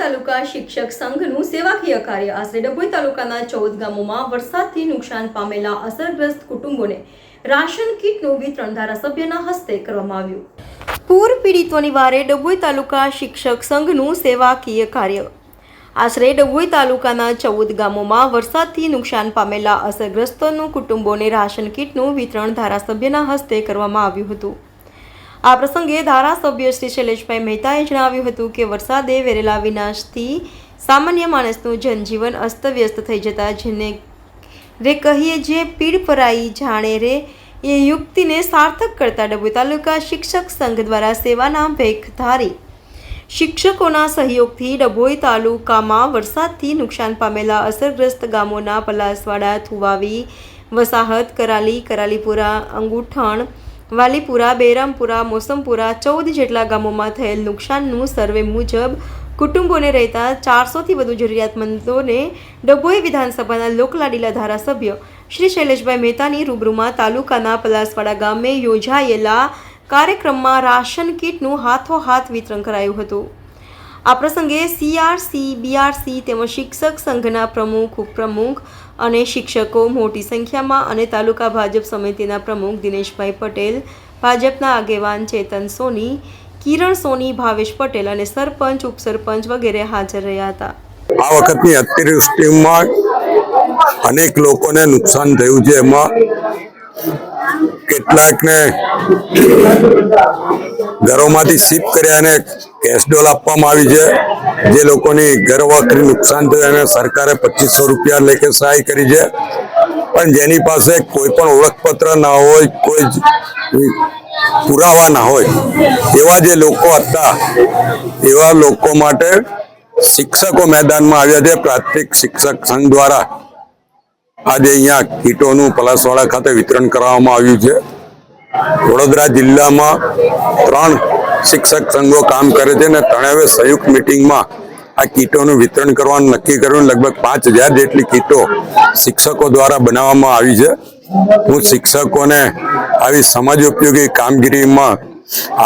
તાલુકા શિક્ષક સંઘનું સેવાકીય કાર્ય આશરે ડભોઈ તાલુકાના ચૌદ ગામોમાં વરસાદથી નુકસાન પામેલા અસરગ્રસ્ત કુટુંબોને રાશન કીટનું વિતરણ ધારાસભ્યના હસ્તે કરવામાં આવ્યું. પૂર પીડિતોની વારે ડભોઈ તાલુકા શિક્ષક સંઘનું સેવાકીય કાર્ય આશરે ડભોઈ તાલુકાના ચૌદ ગામોમાં વરસાદથી નુકસાન પામેલા અસરગ્રસ્તોનું કુટુંબોને રાશન કીટનું વિતરણ ધારાસભ્યના હસ્તે કરવામાં આવ્યું હતું. આ પ્રસંગે ધારાસભ્ય શ્રી શૈલેષભાઈ મહેતાએ જણાવ્યું હતું કે વરસાદે વેરેલા વિનાશથી સામાન્ય માણસનું જનજીવન અસ્તવ્યસ્ત થઈ જતા, જેને રે કહીએ જે પીડ પરાઈ જાણે રે, એ યુક્તિને સાર્થક કરતા ડભોઈ તાલુકા શિક્ષક સંઘ દ્વારા સેવાના ભેખ ધારી શિક્ષકોના સહયોગથી ડભોઈ તાલુકામાં વરસાદથી નુકસાન પામેલા અસરગ્રસ્ત ગામોના પલાસવાડા, થુવાવી, વસાહત, કરાલી, કરાલીપુરા, અંગુઠણ વાલીપુરા, બેરામપુરા, મોસમપુરા ચૌદ જેટલા ગામોમાં થયેલ નુકસાનનું સર્વે મુજબ કુટુંબોને રહેતા ચારસોથી વધુ જરૂરિયાતમંદોને ડભોઈ વિધાનસભાના લોકલાડીલા ધારાસભ્ય શ્રી શૈલેષભાઈ મહેતાની રૂબરૂમાં તાલુકાના પલાસવાડા ગામે યોજાયેલા કાર્યક્રમમાં રાશન કીટનું હાથોહાથ વિતરણ કરાયું હતું. આ પ્રસંગે સીઆરસી બીઆરસી તેમજ શિક્ષક સંઘના પ્રમુખ, ઉપપ્રમુખ અને શિક્ષકો મોટી સંખ્યામાં અને તાલુકા ભાજપ સમિતિના પ્રમુખ દિનેશભાઈ પટેલ, ભાજપના આગેવાન ચેતન સોની, કિરણ સોની, ભાવેશ પટેલ અને સરપંચ, ઉપસરપંચ વગેરે હાજર રહ્યા હતા. આ વખતની અતિવૃષ્ટિમાં અનેક લોકોને નુકસાન થયું છે. એમાં કેટલાકને ઘરોમાંથી શિફ્ટ કર્યા અને કેશડોલ આપવામાં આવી છે. જે લોકોની ઘર વખરી નુકસાન થયું એને સરકારે પચીસો રૂપિયા લેખે સહાય કરી છે. પણ જેની પાસે કોઈ પણ ઓળખપત્ર ના હોય, કોઈ પુરાવા ના હોય, એવા જે લોકો હતા, એવા લોકો માટે શિક્ષકો મેદાનમાં આવ્યા છે. પ્રાથમિક શિક્ષક સંઘ દ્વારા આજે અહીંયા કીટોનું પલાસવાડા ખાતે વિતરણ કરવામાં આવ્યું છે. વડોદરા જિલ્લામાં ત્રણ શિક્ષક સંઘો કામ કરે છે અને ત્રણેય સંયુક્ત મિટિંગમાં આ કીટોનું વિતરણ કરવાનું નક્કી કર્યું. લગભગ પાંચ હજાર જેટલી કીટો શિક્ષકો દ્વારા બનાવવામાં આવી છે. હું શિક્ષકોને આવી સમાજ ઉપયોગી કામગીરીમાં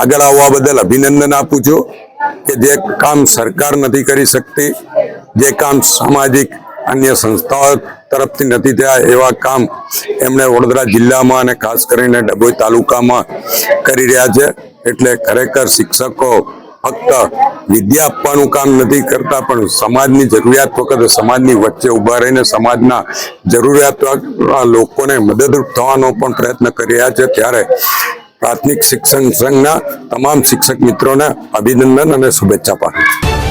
આગળ આવવા બદલ અભિનંદન આપું છું કે જે કામ સરકાર નથી કરી શકતી, જે કામ સામાજિક અન્ય સંસ્થાઓ તરફથી નથી થયા એવા કામ એમણે વડોદરા જિલ્લામાં અને ખાસ કરીને ડભોઈ તાલુકામાં કરી રહ્યા છે. એટલે ખરેખર શિક્ષકો ફક્ત વિદ્યા આપવાનું કામ નથી કરતા, પણ સમાજની જરૂરિયાત વખતે સમાજની વચ્ચે ઊભા રહીને સમાજના જરૂરિયાત લોકોને મદદરૂપ થવાનો પણ પ્રયત્ન કરી રહ્યા છે. ત્યારે પ્રાથમિક શિક્ષણ સંઘના તમામ શિક્ષક મિત્રોને અભિનંદન અને શુભેચ્છા પાઠવું